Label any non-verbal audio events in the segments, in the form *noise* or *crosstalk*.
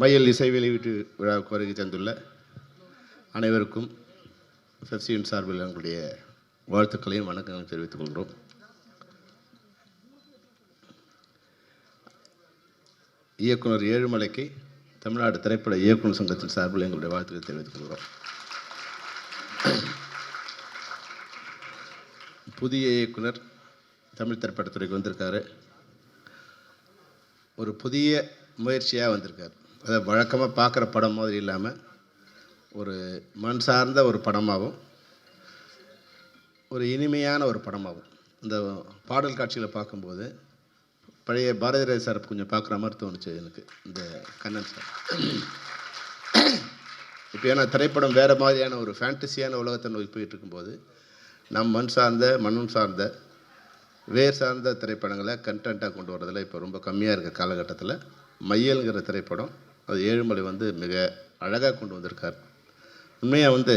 மையல் இசை வெளியீட்டு விழாவுக்கு வருகை தந்துள்ள அனைவருக்கும் சசியின் சார்பில் எங்களுடைய வாழ்த்துக்களையும் வணக்கங்களையும் தெரிவித்துக் கொள்கிறோம். இயக்குனர் ஏழுமலைக்கு தமிழ்நாடு திரைப்பட இயக்குனர் சங்கத்தின் சார்பில் எங்களுடைய வாழ்த்துக்களை தெரிவித்துக் கொள்கிறோம். புதிய இயக்குனர் தமிழ் திரைப்படத்துறைக்கு வந்திருக்காரு. ஒரு புதிய முயற்சியாக வந்திருக்கார். அதை வழக்கமாக பார்க்குற படம் மாதிரி இல்லாமல் ஒரு மண் சார்ந்த ஒரு படமாகவும் ஒரு இனிமையான ஒரு படமாகவும். இந்த பாடல் காட்சிகளை பார்க்கும்போது பழைய பாரதிராஜ் சார் கொஞ்சம் பார்க்குற மாதிரி தோணுச்சு எனக்கு இந்த கண்ணன் சார். இப்போ ஏன்னா திரைப்படம் வேறு மாதிரியான ஒரு ஃபேண்டசியான உலகத்தை நோக்கி போயிட்டு இருக்கும்போது நம் மண் சார்ந்த மண்ணும் சார்ந்த வேர் சார்ந்த திரைப்படங்களை கண்டென்ட்டாக கொண்டு வரதில் இப்போ ரொம்ப கம்மியாக இருக்க காலகட்டத்தில் மையல்ங்கிற திரைப்படம் அது ஏழுமலை வந்து மிக அழகாக கொண்டு வந்திருக்கார். உண்மையாக வந்து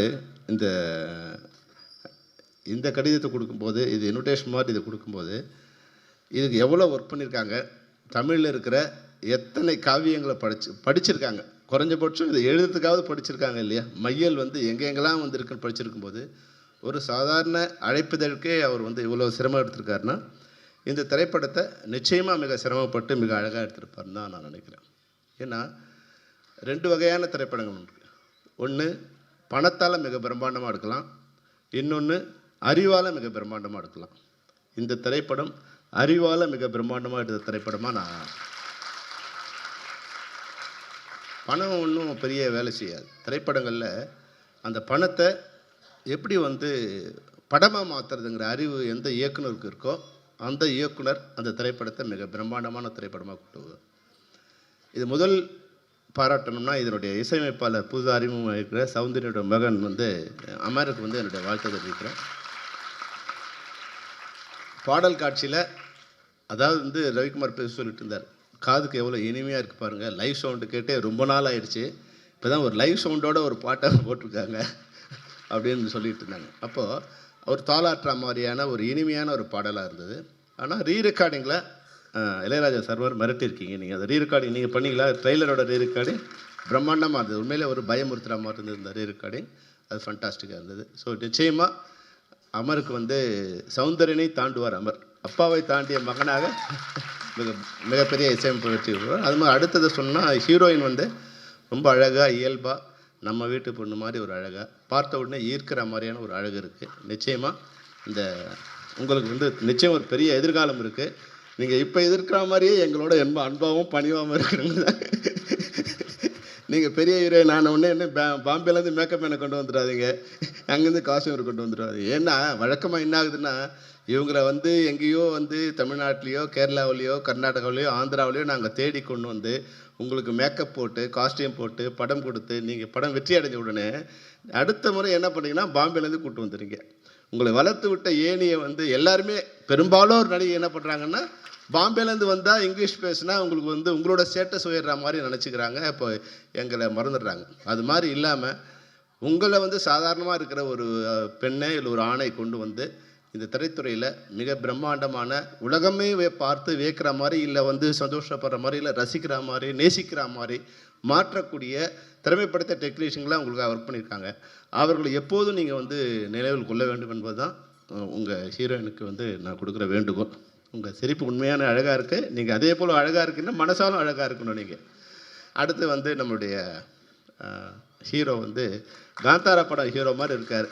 இந்த இந்த கடிதத்தை கொடுக்கும்போது இது இன்விடேஷன் மாதிரி இதை கொடுக்கும்போது இதுக்கு எவ்வளோ ஒர்க் பண்ணியிருக்காங்க தமிழில் இருக்கிற எத்தனை காவியங்களை படிச்சு படிச்சிருக்காங்க. குறைஞ்சபட்சம் இதை எழுதுறதுக்காவது படிச்சிருக்காங்க இல்லையா? மையல் வந்து எங்கெங்கெல்லாம் எங்கெல்லாம் வந்திருக்குன்னு படிச்சிருக்கும்போது ஒரு சாதாரண அழைப்புதழுக்கே அவர் வந்து இவ்வளோ சிரமம் எடுத்திருக்காருன்னா இந்த திரைப்படத்தை நிச்சயமாக மிக சிரமப்பட்டு மிக அழகாக எடுத்திருப்பார்னு தான் நான் நினைக்கிறேன். ஏன்னா ரெண்டு வகையான திரைப்படங்கள் உண்டு. ஒன்று பணத்தால் மிக பிரம்மாண்டமாக எடுக்கலாம். இன்னொன்று அறிவால் மிக பிரம்மாண்டமாக எடுக்கலாம். இந்த திரைப்படம் அறிவால் மிக பிரம்மாண்டமாக எடுத்த திரைப்படமாக நான் பணம் ஒன்றும் பெரிய வேலை செய்யாது. திரைப்படங்களில் அந்த பணத்தை எப்படி வந்து படமாக மாற்றுறதுங்கிற அறிவு எந்த இயக்குனருக்கு இருக்கோ அந்த இயக்குனர் அந்த திரைப்படத்தை மிக பிரம்மாண்டமான திரைப்படமாக கொண்டு இது முதல் பாராட்டணும்னா இதனுடைய இசையமைப்பாளர் புது அறிமுகம் இருக்கிற சவுந்தரியோட மகன் வந்து அமருக்கு வந்து என்னுடைய வாழ்த்தை தெரிவிக்கிறேன். பாடல் காட்சியில் அதாவது வந்து ரவிக்குமார் பேச சொல்லிட்டு இருந்தார் காதுக்கு எவ்வளோ இனிமையாக இருக்குது பாருங்கள் லைவ் சவுண்டு கேட்டே ரொம்ப நாள் ஆயிடுச்சு இப்போ தான் ஒரு லைவ் சவுண்டோட ஒரு பாட்டை போட்டிருக்காங்க அப்படின்னு சொல்லிட்டு இருந்தாங்க. அப்போது அவர் தாளாற்றா மாதிரியான ஒரு இனிமையான ஒரு பாடலாக இருந்தது. ஆனால் ரீ ரெக்கார்டிங்கில் இளையராஜா சர்வர் மிரட்டியிருக்கீங்க. நீங்கள் அதை ரீ ரெக்கார்டிங் நீங்கள் பண்ணீங்களா? ட்ரெய்லரோட ரீ ரெக்கார்டிங் பிரம்மாண்டமாக இருந்தது. உண்மையிலே ஒரு பயமுறுத்துகிற மாதிரி இருந்தது இந்த ரீ ரெக்கார்டிங் அது ஃபண்டாஸ்டிக்காக இருந்தது. ஸோ நிச்சயமாக அமருக்கு வந்து சௌந்தரனை தாண்டுவார் அமர். அப்பாவை தாண்டிய மகனாக மிக மிகப்பெரிய இசையமைப்பு வெற்றி பெறுவார். அது மாதிரி அடுத்தது சொன்னால் ஹீரோயின் வந்து ரொம்ப அழகாக இயல்பாக நம்ம வீட்டு பொண்ணு மாதிரி ஒரு அழகாக பார்த்த உடனே ஈர்க்கிற மாதிரியான ஒரு அழகு இருக்குது நிச்சயமாக இந்த உங்களுக்கு வந்து நிச்சயம் ஒரு பெரிய எதிர்காலம் இருக்குது நீங்கள் இப்போ எதிர்க்கிற மாதிரியே எங்களோட என்ப அன்பாகவும் பணிவாகவும் இருக்கணும் நீங்கள் பெரிய ஹீரோ ஆன உடனே என்ன பாம்பேலேருந்து மேக்கப் மேனை கொண்டு வந்துடாதீங்க. அங்கேருந்து காஸ்டியூமர் கொண்டு வந்துடாதீங்க. ஏன்னா வழக்கமாக என்ன ஆகுதுன்னா இவங்கள வந்து எங்கேயோ வந்து தமிழ்நாட்டிலையோ கேரளாவிலையோ கர்நாடகாவிலையோ ஆந்திராவிலையோ நாங்கள் தேடி கொண்டு வந்து உங்களுக்கு மேக்கப் போட்டு காஸ்டியூம் போட்டு படம் கொடுத்து நீங்கள் படம் வெற்றி அடைஞ்ச உடனே அடுத்த முறை என்ன பண்ணீங்கன்னா பாம்பேலேருந்து கூட்டு வந்துடுங்க உங்களை வளர்த்து விட்ட ஏணியை வந்து எல்லாருமே பெரும்பாலும் ஒரு நடிகை என்ன பண்ணுறாங்கன்னா பாம்பேலேருந்து வந்தால் இங்கிலீஷ் பேசுனா உங்களுக்கு வந்து உங்களோட ஸ்டேட்டஸ் உயர்ற மாதிரி நினச்சிக்கிறாங்க. இப்போ எங்களை மறந்துடுறாங்க. அது மாதிரி இல்லாமல் உங்களை வந்து சாதாரணமாக இருக்கிற ஒரு பெண்ணை இல்லை ஒரு ஆணை கொண்டு வந்து இந்த திரைத்துறையில் மிக பிரம்மாண்டமான உலகமே வே- பார்த்து வியக்கிற மாதிரி இல்லை வந்து சந்தோஷப்படுற மாதிரி இல்லை ரசிக்கிற மாதிரி நேசிக்கிற மாதிரி மாற்றக்கூடிய திறமைப்படுத்த டெக்னீஷியன்லாம் உங்களுக்கு ஒர்க் பண்ணியிருக்காங்க. அவர்களை எப்போதும் நீங்கள் வந்து நினைவில் கொள்ள வேண்டும் என்பது தான் உங்கள் ஹீரோயினுக்கு வந்து நான் கொடுக்குற வேண்டுகோள். உங்கள் சிரிப்பு உண்மையான அழகாக இருக்குது நீங்கள் அதே போல் அழகாக இருக்குன்னா மனசாலும் அழகாக இருக்கணும் நீங்கள் அடுத்து வந்து நம்மளுடைய ஹீரோ வந்து காந்தாரா படம் ஹீரோ மாதிரி இருக்கார்.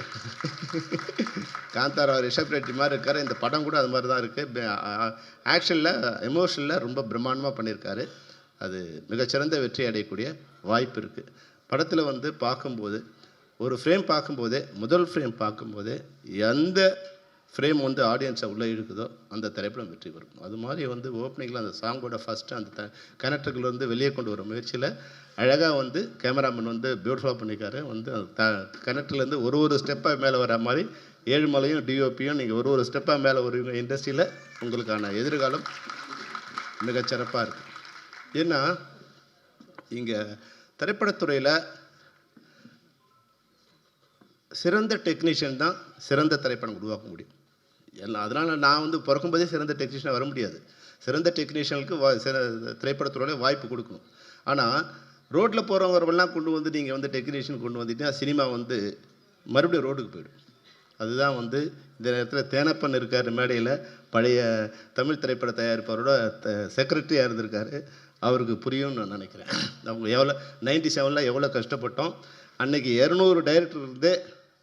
காந்தாரா ரிஷப் ரெட்டி மாதிரி இருக்கார். இந்த படம் கூட அது மாதிரி தான் இருக்குது ஆக்ஷனில் எமோஷனில் ரொம்ப பிரம்மாண்டமாக பண்ணியிருக்காரு. அது மிகச்சிறந்த வெற்றி அடையக்கூடிய வாய்ப்பு இருக்குது படத்தில் வந்து பார்க்கும்போது ஒரு ஃப்ரேம் பார்க்கும்போதே முதல் ஃப்ரேம் பார்க்கும்போதே எந்த ஃப்ரேம் வந்து ஆடியன்ஸை உள்ளே இழுக்குதோ அந்த திரைப்படம் வெற்றி பெறும். அது மாதிரி வந்து ஓப்பனிங்கில் அந்த சாங்கோட ஃபஸ்ட்டு அந்த த கனெக்டர்கள் வந்து வெளியே கொண்டு வர முயற்சியில் அழகாக வந்து கேமராமேன் வந்து பியூட்டிஃபுல்லாக பண்ணியிருக்காரு. வந்து அந்த த கனெக்டர்லேருந்து ஒரு ஒரு ஸ்டெப்பாக மேலே வர மாதிரி ஏழுமலையும் டிஓபியும் நீங்கள் ஒரு ஒரு ஸ்டெப்பாக மேலே வருவீங்க இண்டஸ்ட்ரியில் உங்களுக்கான எதிர்காலம் மிகச்சிறப்பாக இருக்குது ஏன்னா இங்கே திரைப்படத்துறையில் சிறந்த டெக்னீஷியன் தான் சிறந்த திரைப்படம் உருவாக்க முடியும். எல்லாம் அதனால் நான் வந்து பிறக்கும்போதே சிறந்த டெக்னீஷியனாக வர முடியாது. சிறந்த டெக்னீஷியனுக்கு வா சிற திரைப்படத்துறையில் வாய்ப்பு கொடுக்கணும். ஆனால் ரோட்டில் போகிறவங்கெல்லாம் கொண்டு வந்து நீங்கள் வந்து டெக்னீஷியன் கொண்டு வந்துட்டீங்கன்னா சினிமா வந்து மறுபடியும் ரோட்டுக்கு போயிடும். அதுதான் வந்து இந்த நேரத்தில் தேனப்பன் இருக்கார் மேடையில். பழைய தமிழ் திரைப்பட தயாரிப்பாரோட செக்ரட்டரியாக இருந்திருக்காரு. அவருக்கு புரியும்னு நான் நினைக்கிறேன். அவங்க எவ்வளோ நைன்டி செவனில் எவ்வளோ கஷ்டப்பட்டோம் அன்னைக்கு இரநூறு டைரக்டர் இருந்தே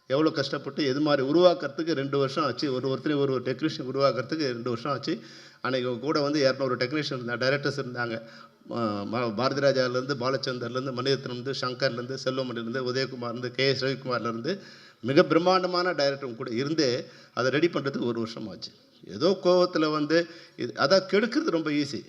எவ்வளோ கஷ்டப்பட்டு எது மாதிரி உருவாக்குறதுக்கு ரெண்டு வருஷம் ஆச்சு. ஒரு ஒருத்தரையும் ஒரு ஒரு டெக்னீஷியன் உருவாக்குறதுக்கு ரெண்டு வருஷம் ஆச்சு. அன்றைக்கி கூட வந்து இரநூறு டெக்னீஷியன் இருந்தாங்க டைரக்டர்ஸ் இருந்தாங்க. பாரதி ராஜாலேருந்து பாலச்சந்தர்லேருந்து மணிரத்னம்லேருந்து சங்கர்லேருந்து செல்வமணிலேருந்து உதயகுமார்லேருந்து கே. எஸ். ரவிக்குமார்லேருந்து மிக பிரம்மாண்டமான டைரக்டரும் கூட இருந்தே அதை ரெடி பண்ணுறதுக்கு ஒரு வருஷம் ஆச்சு. ஏதோ கோவத்தில் வந்து இது அதான் கெடுக்கிறது ரொம்ப ஈஸி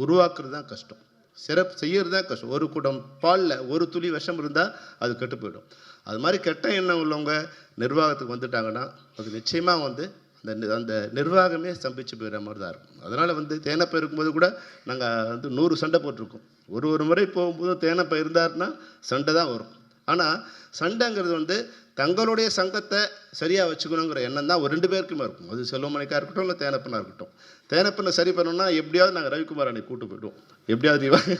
உருவாக்குறது தான் கஷ்டம். சிறப்பு செய்யறது தான் கஷ்டம். ஒரு குடம் பாலில் ஒரு துளி விஷம் இருந்தால் அது கெட்டு போயிடும். அது மாதிரி கெட்ட எண்ணம் உள்ளவங்க நிர்வாகத்துக்கு வந்துட்டாங்கன்னா அது நிச்சயமாக வந்து அந்த நி- அந்த நிர்வாகமே ஸ்தம்பிச்சு போயிடுற மாதிரி தான் இருக்கும். அதனால் வந்து தேனப்பை இருக்கும்போது கூட நாங்கள் வந்து நூறு சண்டை போட்டிருக்கோம். ஒரு ஒரு முறை போகும்போது தேனப்பை இருந்தாருன்னா சண்டை தான் வரும். ஆனால் சண்டைங்கிறது வந்து தங்களுடைய சங்கத்தை சரியாக வச்சுக்கணுங்கிற எண்ணம் தான் ஒரு ரெண்டு பேருக்குமே இருக்கும். அது செல்வமணிக்காக இருக்கட்டும் இல்லை தேனப்பனாக இருக்கட்டும். தேனப்பனை சரி பண்ணணும்னா எப்படியாவது நாங்கள் ரவிக்குமார் அன்னைக்கு கூட்டு போயிடுவோம். எப்படியாவது இவா வா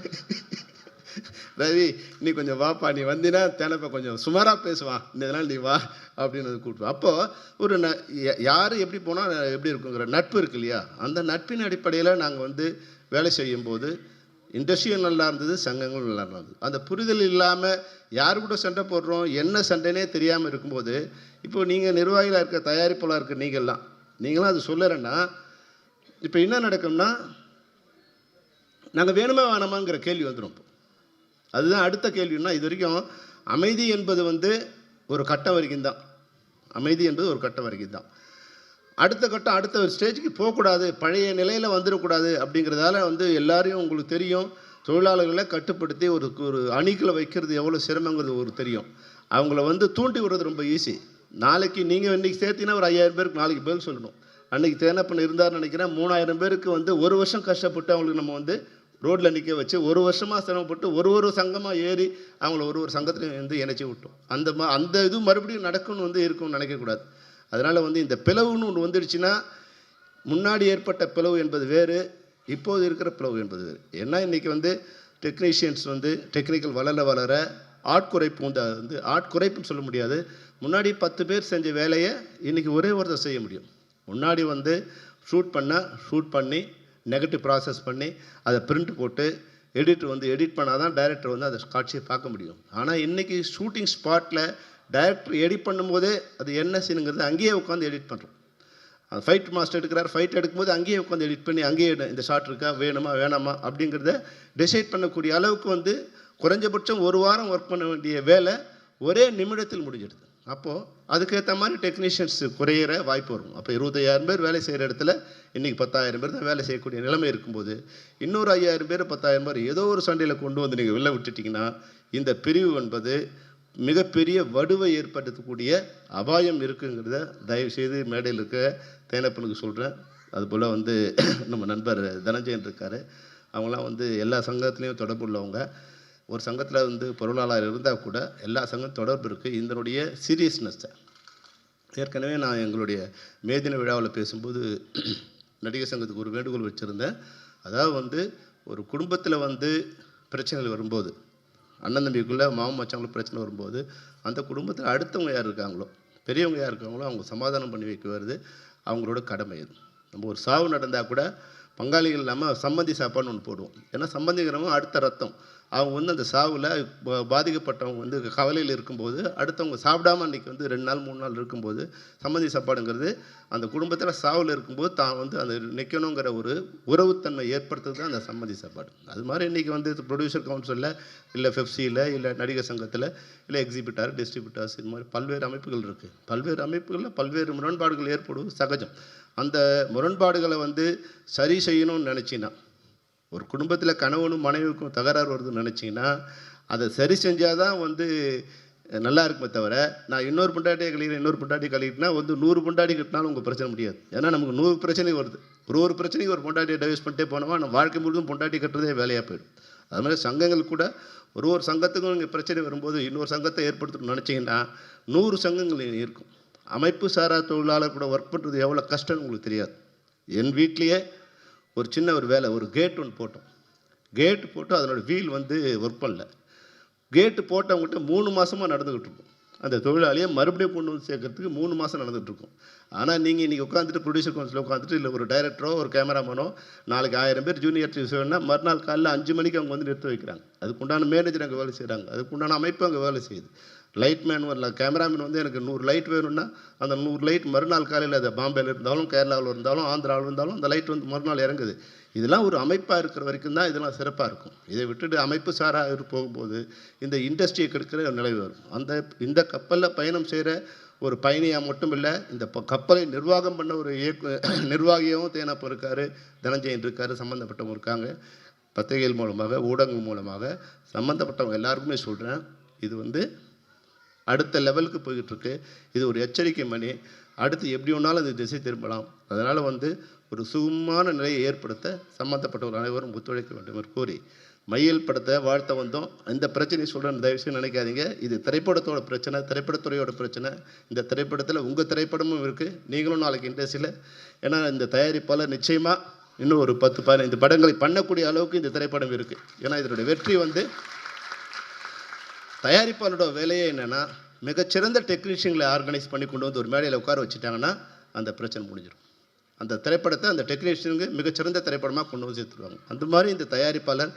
ரவி நீ கொஞ்சம் வாப்பா நீ வந்தினா தேனப்ப கொஞ்சம் சுமாராக பேசுவான் இந்த இதெல்லாம் நீ வா அப்படின்னு கூப்பிட்டு அப்போது ஒரு ந யார் எப்படி போனால் எப்படி இருக்குங்கிற நட்பு இருக்கு இல்லையா? அந்த நட்பின் அடிப்படையில் நாங்கள் வந்து வேலை செய்யும்போது இண்டஸ்ட்ரியும் நல்லா இருந்தது சங்கங்களும் நல்லா இருந்தது. அந்த புரிதல் இல்லாமல் யார் கூட சண்டை போடுறோம் என்ன சண்டைனே தெரியாமல் இருக்கும்போது இப்போ நீங்கள் நிர்வாகிகளாக இருக்க தயாரிப்பாளர் இருக்க நீங்கள்லாம் நீங்களாம் அது சொல்லலைன்னா இப்போ என்ன நடக்கும்னா நாங்கள் வேணுமே வேணாமாங்கிற கேள்வி வந்துடும் இப்போ. அதுதான் அடுத்த கேள்வின்னா இது வரைக்கும் அமைதி என்பது வந்து ஒரு கட்டம் வரைக்கும் தான் அமைதி என்பது ஒரு கட்டம் வரைக்கும் தான் அடுத்த கட்டம் அடுத்த ஒரு ஸ்டேஜுக்கு போகக்கூடாது. பழைய நிலையில் வந்துடக்கூடாது அப்படிங்கிறதால வந்து எல்லாரையும் உங்களுக்கு தெரியும். தொழிலாளர்களை கட்டுப்படுத்தி ஒரு ஒரு அணிகளை வைக்கிறது எவ்வளோ சிரமங்கிறது ஒரு தெரியும். அவங்கள வந்து தூண்டி விடுறது ரொம்ப ஈஸி நாளைக்கு நீங்கள் இன்னைக்கு சேர்த்தீங்கன்னா ஒரு ஐயாயிரம் பேருக்கு நாளைக்கு பதில் சொல்லணும். அன்றைக்கி தேனப்பன் இருந்தார்னு நினைக்கிறேன். மூணாயிரம் பேருக்கு வந்து ஒரு வருஷம் கஷ்டப்பட்டு அவங்களுக்கு நம்ம வந்து ரோட்டில் நிற்க வச்சு ஒரு வருஷமாக சிரமப்பட்டு ஒரு ஒரு சங்கமாக ஏறி அவங்கள ஒரு ஒரு சங்கத்துலையும் வந்து இணைச்சி விட்டோம். அந்த மா அந்த இது மறுபடியும் நடக்கும்னு வந்து இருக்கும்னு நினைக்கக்கூடாது. அதனால் வந்து இந்த பிளவுன்னு ஒன்று வந்துடுச்சுன்னா முன்னாடி ஏற்பட்ட பிளவு என்பது வேறு இப்போது இருக்கிற பிளவு என்பது வேறு. ஏன்னா இன்றைக்கி வந்து டெக்னீஷியன்ஸ் வந்து டெக்னிக்கல் வளர வளர ஆட்குறைப்பு வந்து அது வந்து ஆட்குறைப்புன்னு சொல்ல முடியாது. முன்னாடி பத்து பேர் செஞ்ச வேலையை இன்றைக்கி ஒரே ஒருத்தர் செய்ய முடியும். முன்னாடி வந்து ஷூட் பண்ணால் ஷூட் பண்ணி நெகட்டிவ் ப்ராசஸ் பண்ணி அதை பிரிண்ட் போட்டு எடிட்டர் வந்து எடிட் பண்ணால் தான் டைரக்டர் வந்து அந்த காட்சியை பார்க்க முடியும். ஆனால் இன்றைக்கி ஷூட்டிங் ஸ்பாட்டில் டைரக்டர் எடிட் பண்ணும்போதே அது என்ன சீனுங்கிறது அங்கேயே உட்காந்து எடிட் பண்ணுறோம் அந்த ஃபைட் மாஸ்டர் எடுக்கிறார் ஃபைட் எடுக்கும்போது அங்கேயே உட்காந்து எடிட் பண்ணி அங்கேயே இந்த ஷாட் இருக்கா வேணுமா வேணாமா அப்படிங்கிறத டிசைட் பண்ணக்கூடிய அளவுக்கு வந்து குறைஞ்சபட்சம் ஒரு வாரம் ஒர்க் பண்ண வேண்டிய வேலை ஒரே நிமிடத்தில் முடிஞ்சிடுது. அப்போது அதுக்கேற்ற மாதிரி டெக்னீஷியன்ஸ் குறையிற வாய்ப்பு வரும். அப்போ இருபத்தையாயிரம் பேர் வேலை செய்கிற இடத்துல இன்றைக்கி பத்தாயிரம் பேர் தான் வேலை செய்யக்கூடிய நிலைமை இருக்கும்போது இன்னொரு ஐயாயிரம் பேர் பத்தாயிரம் பேர் ஏதோ ஒரு சண்டையில் கொண்டு வந்து நீங்கள் வெளில விட்டுட்டிங்கன்னா இந்த பிரிவு என்பது மிகப்பெரிய வடுவை ஏற்படுத்தக்கூடிய அபாயம் இருக்குங்கிறத தயவு செய்து மேடையில் இருக்க தேனப்பனுக்கு சொல்கிறேன் அதுபோல் வந்து நம்ம நண்பர் தனஞ்சயன் இருக்கார். அவங்களாம் வந்து எல்லா சங்கத்துலேயும் தொடர்பு உள்ளவங்க. ஒரு சங்கத்தில் வந்து பொருளாளர் இருந்தால் கூட எல்லா சங்கம் தொடர்பு இருக்குது இதனுடைய சீரியஸ்னஸ்ஸை ஏற்கனவே நான் எங்களுடைய மேதின விழாவில் பேசும்போது நடிகர் சங்கத்துக்கு ஒரு வேண்டுகோள் வச்சுருந்தேன். அதாவது வந்து ஒரு குடும்பத்தில் வந்து பிரச்சனைகள் வரும்போது அண்ணன் தம்பிக்குள்ளே மாமன் மச்சாங்களுக்கு பிரச்சனை வரும்போது அந்த குடும்பத்தில் அடுத்தவங்க யார் இருக்காங்களோ பெரியவங்க யார் இருக்காங்களோ அவங்க சமாதானம் பண்ணி வைக்க வருது. அவங்களோட கடமை இது நம்ம ஒரு சாவு நடந்தால் கூட பங்காளிகள் இல்லாமல் சம்மந்தி சாப்பாடுன்னு ஒன்று போடுவோம். ஏன்னா சம்மந்திங்கிறவங்க அடுத்த ரத்தம். அவங்க வந்து அந்த சாவில் பாதிக்கப்பட்டவங்க வந்து கவலையில் இருக்கும்போது அடுத்தவங்க சாப்பிடாம அன்றைக்கி வந்து ரெண்டு நாள் மூணு நாள் இருக்கும்போது சம்மந்தி சாப்பாடுங்கிறது அந்த குடும்பத்தில் சாவில் இருக்கும்போது தான் வந்து அந்த நிற்கணுங்கிற ஒரு உறவுத்தன்மை ஏற்படுத்துறது தான் அந்த சம்மந்தி சாப்பாடு. அது மாதிரி இன்றைக்கி வந்து ப்ரொடியூசர் கவுன்சிலில் இல்லை ஃபெஃப்சியில் இல்லை நடிகர் சங்கத்தில் இல்லை எக்ஸிபிட்டார் டிஸ்ட்ரிபியூட்டர்ஸ் இது மாதிரி பல்வேறு அமைப்புகள் இருக்குது பல்வேறு அமைப்புகளில் பல்வேறு முரண்பாடுகள் ஏற்படுவது சகஜம். அந்த முரண்பாடுகளை வந்து சரி செய்யணும்னு நினச்சின்னா ஒரு குடும்பத்தில் கணவனும் மனைவிக்கும் தகராறு வருதுன்னு நினச்சிங்கன்னா அதை சரி செஞ்சால் தான் வந்து நல்லா இருக்குமே தவிர நான் இன்னொரு பொண்டாட்டியை கழிக்கிறேன் இன்னொரு பொண்டாட்டி கழிக்கிட்டனா வந்து நூறு பொண்டாட்டி கட்டினாலும் உங்கள் பிரச்சனை முடியாது. ஏன்னா நமக்கு நூறு பிரச்சனை வருது. ஒரு ஒரு பிரச்சனைக்கு ஒரு பொண்டாட்டியை டைவர்ஸ் பண்ணிட்டே போனோமா நம்ம வாழ்க்கை முழுதும் பொண்டாட்டி கட்டுறதே வேலையாக போயிடும். அது மாதிரி சங்கங்கள் கூட ஒரு ஒரு சங்கத்துக்கும் இங்கே பிரச்சனை வரும்போது இன்னொரு சங்கத்தை ஏற்படுத்தணும்னு நினச்சிங்கன்னா நூறு சங்கங்கள் இருக்கும். அமைப்பு சாரா தொழிலாளர் கூட ஒர்க் பண்ணுறது எவ்வளோ கஷ்டம்னு உங்களுக்கு தெரியாது. என் வீட்லேயே ஒரு சின்ன ஒரு வேலை ஒரு கேட் ஒன்று போட்டோம். கேட்டு போட்டு அதனோட வீல் வந்து ஒர்க் பண்ணல. கேட்டு போட்டவங்ககிட்ட மூணு மாதமாக நடந்துக்கிட்டு இருக்கும். அந்த தொழிலாளியை மறுபடியும் கொண்டு வந்து சேர்க்கறதுக்கு மூணு மாதம் நடந்துட்டு இருக்கும். ஆனால் நீங்கள் இன்றைக்கி உட்காந்துட்டு ப்ரொடியூசர் கவுன்சில் உட்காந்துட்டு இல்லை ஒரு டைரக்டரோ ஒரு கேமராமேனோ நாளைக்கு ஆயிரம் பேர் ஜூனியர் ஆர்டிஸ்ட் வேணும்னா மறுநாள் காலையில் அஞ்சு மணிக்கு அவங்க வந்து நிறுத்த வைக்கிறாங்க. அதுக்குண்டான மேனேஜர் அங்கே வேலை செய்கிறாங்க அதுக்குண்டான அமைப்பு அங்கே வேலை செய்யுது. லைட் மேன் வரல. கேமராமேன் வந்து எனக்கு நூறு லைட் வேணும்னா அந்த நூறு லைட் மறுநாள் காலையில் அது பாம்பேல இருந்தாலும் கேரளாவில் இருந்தாலும் ஆந்திராவில் இருந்தாலும் அந்த லைட் வந்து மறுநாள் இறங்குது. இதெல்லாம் ஒரு அமைப்பாக இருக்கிற வரைக்கும் தான் இதெல்லாம் சிறப்பாக இருக்கும். இதை விட்டுட்டு அமைப்பு சாராக போகும்போது இந்த இண்டஸ்ட்ரியை கெடுக்கிற நிலை வரும். அந்த இந்த கப்பலில் பயணம் செய்கிற ஒரு பயணியாக மட்டும் இல்லை இந்த ப- கப்பலை நிர்வாகம் பண்ண ஒரு இயக்கு *coughs* நிர்வாகியாகவும் தேனப்போ இருக்கார் தனஞ்சயன் இருக்கார் சம்மந்தப்பட்டவங்க இருக்காங்க. பத்திரிகைகள் மூலமாக ஊடகங்கள் மூலமாக சம்மந்தப்பட்டவங்க எல்லாருக்குமே சொல்கிறேன் இது வந்து அடுத்த லெவலுக்கு போய்கிட்டுருக்கு இது ஒரு எச்சரிக்கை மணி. அடுத்து எப்படி வேணாலும் அது திசை திரும்பலாம். அதனால் வந்து ஒரு சுகமான நிலையை ஏற்படுத்த சம்மந்தப்பட்டவர் அனைவரும் ஒத்துழைக்க வேண்டும் என்று கூறி மையல் படத்தை வாழ்த்த வந்தோம். இந்த பிரச்சனையை சொல்கிறேன் தயவுசெய்து நினைக்காதீங்க. இது திரைப்படத்தோட பிரச்சனை திரைப்படத்துறையோட பிரச்சனை. இந்த திரைப்படத்தில் உங்கள் திரைப்படமும் இருக்குது நீங்களும் நாளைக்கு இண்டஸ்ட்ரியில். ஏன்னா இந்த தயாரிப்பாளர் நிச்சயமாக இன்னும் ஒரு பத்து பதினைந்து படங்களை பண்ணக்கூடிய அளவுக்கு இந்த திரைப்படம் இருக்குது ஏன்னா இதனுடைய வெற்றி வந்து தயாரிப்பாளரோட வேலையே என்னென்னா மிகச்சிறந்த டெக்னீஷியன்களை ஆர்கனைஸ் பண்ணி கொண்டு வந்து ஒரு மேடையில் உட்கார வச்சுட்டாங்கன்னா அந்த பிரச்சனை முடிஞ்சிடும். அந்த திரைப்படத்தை அந்த டெக்னீஷியனுக்கு மிகச்சிறந்த திரைப்படமாக கொண்டு வந்து சேர்த்துருவாங்க. அந்த மாதிரி இந்த தயாரிப்பாளர்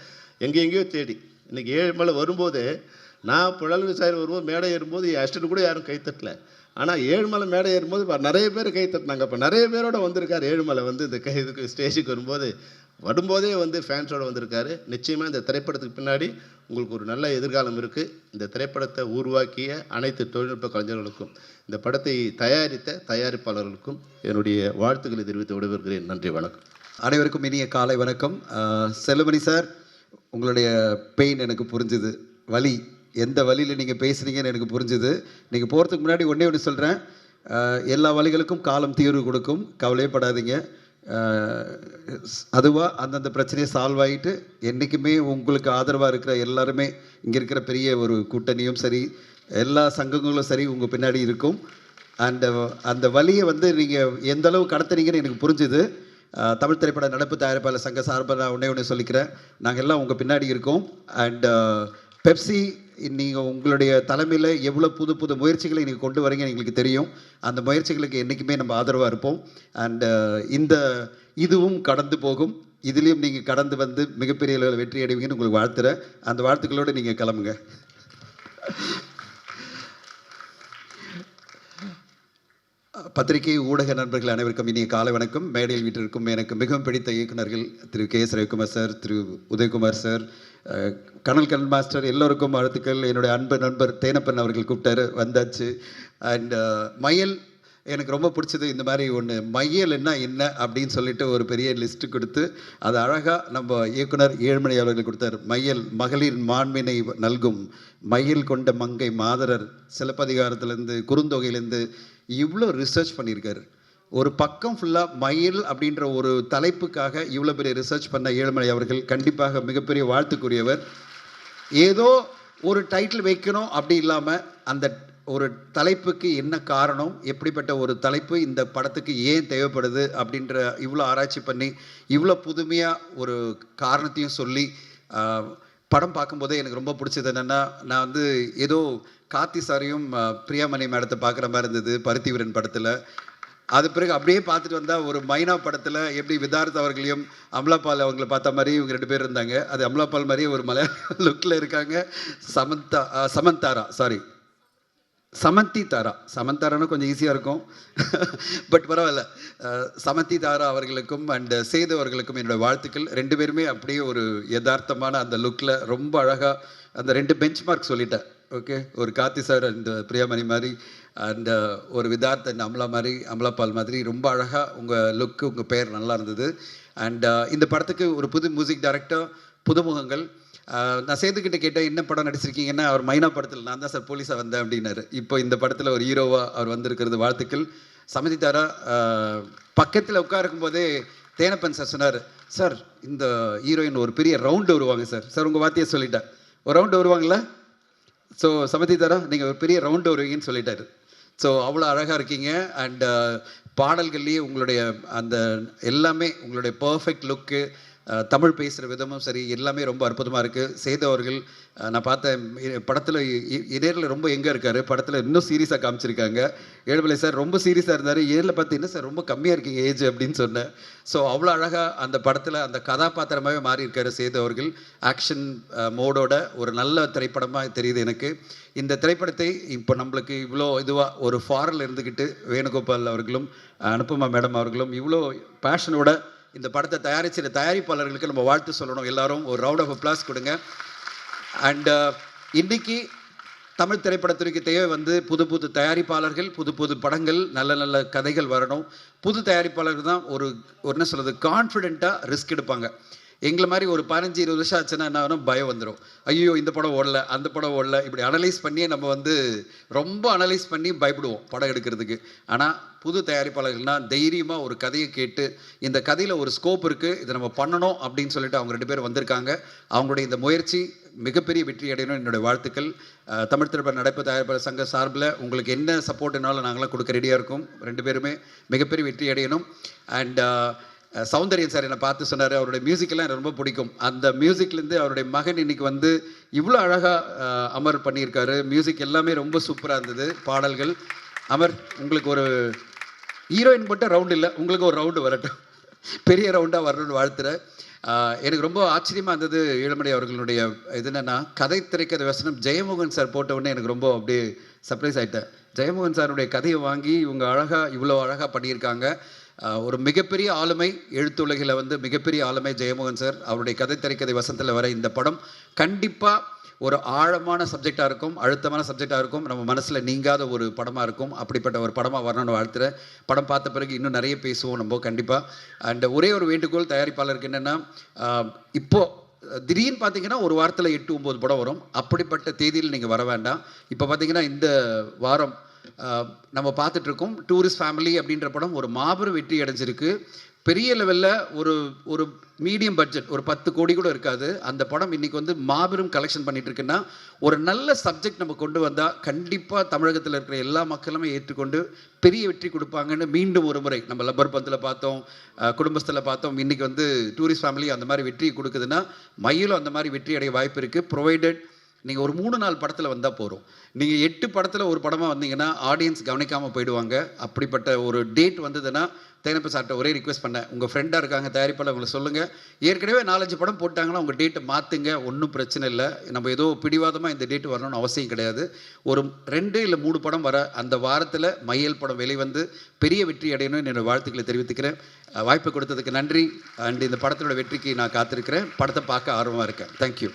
எங்கெங்கேயோ தேடி இன்றைக்கி ஏழு மலை வரும்போது நான் புழல் விசாரி வரும்போது மேடை ஏறும்போது என் அஸ்டன்ட் கூட யாரும் கைத்தட்டல ஆனால் ஏழுமலை மேடை ஏறும்போது நிறைய பேர் கை தட்டினாங்க. இப்போ நிறைய பேரோட வந்திருக்கார். ஏழுமலை வந்து இந்த கை இதுக்கு ஸ்டேஜுக்கு வரும்போது வரும்போதே வந்து ஃபேன்ஸோட வந்திருக்காரு. நிச்சயமாக இந்த திரைப்படத்துக்கு பின்னாடி உங்களுக்கு ஒரு நல்ல எதிர்காலம் இருக்குது இந்த திரைப்படத்தை உருவாக்கிய அனைத்து தொழில்நுட்ப கலைஞர்களுக்கும் இந்த படத்தை தயாரித்த தயாரிப்பாளர்களுக்கும் என்னுடைய வாழ்த்துக்களை தெரிவித்து விடைபெறுகிறேன். நன்றி வணக்கம். அனைவருக்கும் இனிய காலை வணக்கம். செல்லுமணி சார் உங்களுடைய பெயின் எனக்கு புரிஞ்சுது. வலி எந்த வழியில் நீங்கள் பேசுனீங்கன்னு எனக்கு புரிஞ்சுது. நீங்கள் போகிறதுக்கு முன்னாடி ஒன்றே ஒன்று சொல்கிறேன் எல்லா வழிகளுக்கும் காலம் தீர்வு கொடுக்கும். கவலையப்படாதீங்க. அதுவாக அந்தந்த பிரச்சனையை சால்வ் ஆகிட்டு என்றைக்குமே உங்களுக்கு ஆதரவாக இருக்கிற எல்லாருமே இங்கே இருக்கிற பெரிய ஒரு கூட்டணியும் சரி எல்லா சங்கங்களும் சரி உங்கள் பின்னாடி இருக்கும். அந்த அந்த வழியை வந்து நீங்கள் எந்த அளவு கடத்துறீங்கன்னு எனக்கு புரிஞ்சுது. தமிழ் திரைப்பட நடப்பு தயாரிப்பாளர் சங்க சார்பாக நான் ஒன்றே ஒன்று சொல்லிக்கிறேன். நாங்கள் எல்லாம் உங்கள் பின்னாடி இருக்கோம். அண்டு பெப்சி நீங்கள் உங்களுடைய தலைமையில் எவ்வளோ புது புது முயற்சிகளை நீங்கள் கொண்டு வரீங்க எங்களுக்கு தெரியும். அந்த முயற்சிகளுக்கு என்றைக்குமே நம்ம ஆதரவாக இருப்போம். அண்டு uh, இந்த இதுவும் கடந்து போகும். இதுலேயும் நீங்கள் கடந்து வந்து மிகப்பெரிய அளவில் வெற்றி அடைவீங்கன்னு உங்களுக்கு வாழ்த்துறேன் அந்த வாழ்த்துக்களோடு நீங்கள் கிளம்புங்க. பத்திரிகை ஊடக நண்பர்கள் அனைவருக்கும் இனிய காலை வணக்கம். மேடையில் வீட்டிற்கும் எனக்கு மிகவும் பிடித்த இயக்குனர்கள் திரு கே எஸ் ரவிக்குமார் சார் திரு உதயகுமார் சார் கனல் கண் மாஸ்டர் எல்லோருக்கும் வாழ்த்துக்கள். என்னுடைய அன்பு நண்பர் தேனப்பன் அவர்கள் கூப்பிட்டாரு வந்தாச்சு. அண்ட் மயல் எனக்கு ரொம்ப பிடிச்சது இந்த மாதிரி ஒன்று மையல்னா என்ன அப்படின்னு சொல்லிட்டு ஒரு பெரிய லிஸ்ட்டு கொடுத்து அது அழகாக நம்ம இயக்குனர் ஏழ்மணி அவர்கள் கொடுத்தார். மையல் மகளிர் மாண்பினை நல்கும். மயில் கொண்ட மங்கை மாதரர். சிலப்பதிகாரத்திலேருந்து குறுந்தொகையிலேருந்து இவ்வளோ ரிசர்ச் பண்ணியிருக்காரு. ஒரு பக்கம் ஃபுல்லாக மயில் அப்படின்ற ஒரு தலைப்புக்காக இவ்வளோ பெரிய ரிசர்ச் பண்ண ஏழுமலை அவர்கள் கண்டிப்பாக மிகப்பெரிய வாழ்த்துக்குரியவர். ஏதோ ஒரு டைட்டில் வைக்கணும் அப்படி இல்லாமல் அந்த ஒரு தலைப்புக்கு என்ன காரணம் எப்படிப்பட்ட ஒரு தலைப்பு இந்த படத்துக்கு ஏன் தேவைப்படுது அப்படின்ற இவ்வளோ ஆராய்ச்சி பண்ணி இவ்வளோ புதுமையாக ஒரு காரணத்தையும் சொல்லி படம் பார்க்கும்போதே எனக்கு ரொம்ப பிடிச்சது என்னென்னா நான் வந்து ஏதோ கார்த்தி சாரையும் பிரியாமணி மேடத்தை பார்க்குற மாதிரி இருந்தது பருத்திவீரன் படத்தில். அது பிறகு அப்படியே பார்த்துட்டு வந்தால் ஒரு மைனா படத்தில் எப்படி விதார்த் அவர்களையும் அம்லாபால் அவங்கள பார்த்த மாதிரி இவங்க ரெண்டு பேர் இருந்தாங்க. அது அம்லாபால் மாதிரியே ஒரு மலையாள லுக்கில் இருக்காங்க. சமந்தா சமந்தாரா சாரி சமந்தி தாரா சமந்தாரானா கொஞ்சம் ஈஸியாக இருக்கும். பட் பரவாயில்ல. சமந்தி தாரா அவர்களுக்கும் அண்ட் சேது அவர்களுக்கும் வாழ்த்துக்கள். ரெண்டு பேருமே அப்படியே ஒரு யதார்த்தமான அந்த லுக்கில் ரொம்ப அழகாக அந்த ரெண்டு பெஞ்ச் மார்க் சொல்லிட்டேன். ஓகே ஒரு கார்த்தி சார் அண்ட் பிரியாமணி மாதிரி அண்ட் ஒரு விதார்த் அண்ட் அமலா மாதிரி அமலாபால் மாதிரி ரொம்ப அழகாக உங்கள் லுக்கு உங்கள் பெயர் நல்லா இருந்தது. அண்ட் இந்த படத்துக்கு ஒரு புது மியூசிக் டைரக்டர் புதுமுகங்கள் நான் சேதுக்கிட்ட கேட்டேன் என்ன படம் நடிச்சிருக்கீங்கன்னா? அவர் மைனா படத்தில் நான் தான் சார் போலீஸாக வந்தேன் அப்படின்னாரு. இப்போ இந்த படத்தில் ஒரு ஹீரோவாக அவர் வந்திருக்கிறது வாழ்த்துக்கள். சமதித்தாரா பக்கத்தில் உட்காருக்கும் போதே தேனப்பன் சார் சொன்னார் சார் இந்த ஹீரோயின் ஒரு பெரிய ரவுண்டு வருவாங்க சார். சார் உங்கள் வார்த்தையை சொல்லிட்டேன். ஒரு ரவுண்டு வருவாங்களா ஸோ சமதி தரா நீங்கள் ஒரு பெரிய ரவுண்டு வருவீங்கன்னு சொல்லிட்டாரு. ஸோ அவ்வளோ அழகாக இருக்கீங்க. அண்ட் பாடல்கள்லேயே உங்களுடைய அந்த எல்லாமே உங்களுடைய பர்ஃபெக்ட் லுக்கு தமிழ் பேசுகிற விதமும் சரி எல்லாமே ரொம்ப அற்புதமாக இருக்குது சேது அவர்கள் நான் பார்த்தேன் படத்தில் இடையில ரொம்ப எங்கே இருக்கார் படத்தில் இன்னும் சீரியஸாக காமிச்சிருக்காங்க. ஏழுமலை சார் ரொம்ப சீரியஸாக இருந்தார். ஏழில் பார்த்து என்ன சார் ரொம்ப கம்மியாக இருக்கீங்க ஏஜ் அப்படின்னு சொன்னேன். ஸோ அவ்வளோ அழகாக அந்த படத்தில் அந்த கதாபாத்திரமாகவே மாறி இருக்காரு சேது அவர்கள். ஆக்ஷன் மோடோட ஒரு நல்ல திரைப்படமாக தெரியுது எனக்கு. இந்த திரைப்படத்தை இப்போ நம்மளுக்கு இவ்வளோ இதுவாக ஒரு ஃபாரில் இருந்துக்கிட்டு வேணுகோபால் அவர்களும் அனுப்புமா மேடம் அவர்களும் இவ்வளோ பேஷனோட இந்த படத்தை தயாரிச்சிருந்த தயாரிப்பாளர்களுக்கு நம்ம வாழ்த்து சொல்லணும். எல்லாரும் ஒரு ரவுண்ட் ஆஃப் அப்ளாஸ் கொடுங்க. அண்ட் uh, இன்றைக்கி தமிழ் திரைப்படத்துறைக்கு தேவை வந்து புது புது தயாரிப்பாளர்கள் புது புது படங்கள் நல்ல நல்ல கதைகள் வரணும். புது தயாரிப்பாளர்கள் தான் ஒரு ஒரு என்ன சொல்கிறது கான்ஃபிடெண்ட்டாக ரிஸ்க் எடுப்பாங்க. எங்களை மாதிரி ஒரு பதினஞ்சு இருபது வருஷம் ஆச்சுன்னா என்ன ஆகும் பயம் வந்துடும் ஐயோ இந்த படம் ஓடல அந்த படம் ஓடல இப்படி அனலைஸ் பண்ணி நம்ம வந்து ரொம்ப அனலைஸ் பண்ணி பயப்படுவோம் படம் எடுக்கிறதுக்கு. ஆனால் புது தயாரிப்பாளர்கள்னால் தைரியமாக ஒரு கதையை கேட்டு இந்த கதையில் ஒரு ஸ்கோப் இருக்குது இதை நம்ம பண்ணணும் அப்படின்னு சொல்லிட்டு அவங்க ரெண்டு பேரும் வந்திருக்காங்க. அவங்களுடைய இந்த முயற்சி மிகப்பெரிய வெற்றி அடையணும் என்னுடைய வாழ்த்துக்கள். தமிழ் திரைப்பட நடைப்பு தயாரிப்பாளர் சங்க சார்பில் உங்களுக்கு என்ன சப்போர்ட்னாலும் நாங்களாம் கொடுக்க ரெடியாக இருக்கோம். ரெண்டு பேருமே மிகப்பெரிய வெற்றி அடையணும். அண்ட் சௌந்தரியன் சார் என்னை பார்த்து சொன்னார் அவருடைய மியூசிக்கெல்லாம் எனக்கு ரொம்ப பிடிக்கும். அந்த மியூசிக்லேருந்து அவருடைய மகன் இன்னைக்கு வந்து இவ்வளோ அழகாக அமர் பண்ணியிருக்காரு. மியூசிக் எல்லாமே ரொம்ப சூப்பராக இருந்தது பாடல்கள். அமர் உங்களுக்கு ஒரு ஹீரோயின் மட்டும் ரவுண்டு இல்லை உங்களுக்கு ஒரு ரவுண்டு வரட்டும். பெரிய ரவுண்டாக வரணும்னு வாழ்த்துறேன். எனக்கு ரொம்ப ஆச்சரியமாக இருந்தது ஏழுமலை அவர்களுடைய இது என்னென்னா கதை திரைக்கதை வசனம் ஜெயமோகன் சார் போட்ட உடனே எனக்கு ரொம்ப அப்படியே சர்ப்ரைஸ் ஆகிட்டேன் ஜெயமோகன் சாருடைய கதையை வாங்கி இவங்க அழகாக இவ்வளோ அழகாக பண்ணியிருக்காங்க. ஒரு மிகப்பெரிய ஆளுமை எழுத்துலகில் வந்து மிகப்பெரிய ஆளுமை ஜெயமோகன் சார். அவருடைய கதை திரைக்கதை வசத்தில் வர இந்த படம் கண்டிப்பாக ஒரு ஆழமான சப்ஜெக்டாக இருக்கும் அழுத்தமான சப்ஜெக்டாக இருக்கும். நம்ம மனசில் நீங்காத ஒரு படமாக இருக்கும். அப்படிப்பட்ட ஒரு படமாக வரணும்னு வாழ்த்துறேன் படம் பார்த்த பிறகு இன்னும் நிறைய பேசுவோம் நம்ம கண்டிப்பாக அண்ட் ஒரே ஒரு வேண்டுகோள் தயாரிப்பாளருக்கு என்னென்னா இப்போ திடீர்னு பார்த்தீங்கன்னா ஒரு வாரத்தில் எட்டு ஒம்பது படம் வரும். அப்படிப்பட்ட தேதியில் நீங்கள் வர வேண்டாம். இப்போ பார்த்தீங்கன்னா இந்த வாரம் நம்ம பார்த்துட்ருக்கோம் டூரிஸ்ட் ஃபேமிலி அப்படின்ற படம் ஒரு மாபெரும் வெற்றி அடைஞ்சிருக்கு. பெரிய லெவலில் ஒரு ஒரு மீடியம் பட்ஜெட் ஒரு பத்து கோடி கூட இருக்காது. அந்த படம் இன்னைக்கு வந்து மாபெரும் கலெக்ஷன் பண்ணிட்டு இருக்குன்னா ஒரு நல்ல சப்ஜெக்ட் நம்ம கொண்டு வந்தால் கண்டிப்பாக தமிழகத்தில் இருக்கிற எல்லா மக்களுமே ஏற்றுக்கொண்டு பெரிய வெற்றி கொடுப்பாங்கன்னு மீண்டும் ஒரு முறை நம்ம லப்பர் பந்தில் பார்த்தோம் குடும்பத்தில் பார்த்தோம். இன்னைக்கு வந்து டூரிஸ்ட் ஃபேமிலி அந்த மாதிரி வெற்றி கொடுக்குதுன்னா மயிலும் அந்த மாதிரி வெற்றி அடைய வாய்ப்பு இருக்குது ப்ரொவைடட் நீங்கள் ஒரு மூணு நாலு படத்தில் வந்தால் போகிறோம் நீங்கள் எட்டு படத்தில் ஒரு படமாக வந்தீங்கன்னா ஆடியன்ஸ் கவனிக்காமல் போயிடுவாங்க. அப்படிப்பட்ட ஒரு டேட் வந்ததுன்னா தேனப்ப சார்ட்ட ஒரே ரிக்வெஸ்ட் பண்ணேன். உங்கள் ஃப்ரெண்டாக இருக்காங்க தயாரிப்பாளர் உங்களை சொல்லுங்கள் ஏற்கனவே நாலஞ்சு படம் போட்டாங்கன்னா உங்கள் டேட்டை மாற்றுங்க ஒன்றும் பிரச்சனை இல்லை. நம்ம ஏதோ பிடிவாதமாக இந்த டேட் வரணும்னு அவசியம் கிடையாது. ஒரு ரெண்டு இல்லை மூணு படம் வர அந்த வாரத்தில் மையல் படம் வெளிவந்து பெரிய வெற்றி அடையணும்னு என்னோடய வாழ்த்துக்களை தெரிவித்துக்கிறேன். வாய்ப்பு கொடுத்ததுக்கு நன்றி. அண்ட் இந்த படத்தோட வெற்றிக்கு நான் காத்திருக்கிறேன். படத்தை பார்க்க ஆர்வமாக இருக்கேன். தேங்க்யூ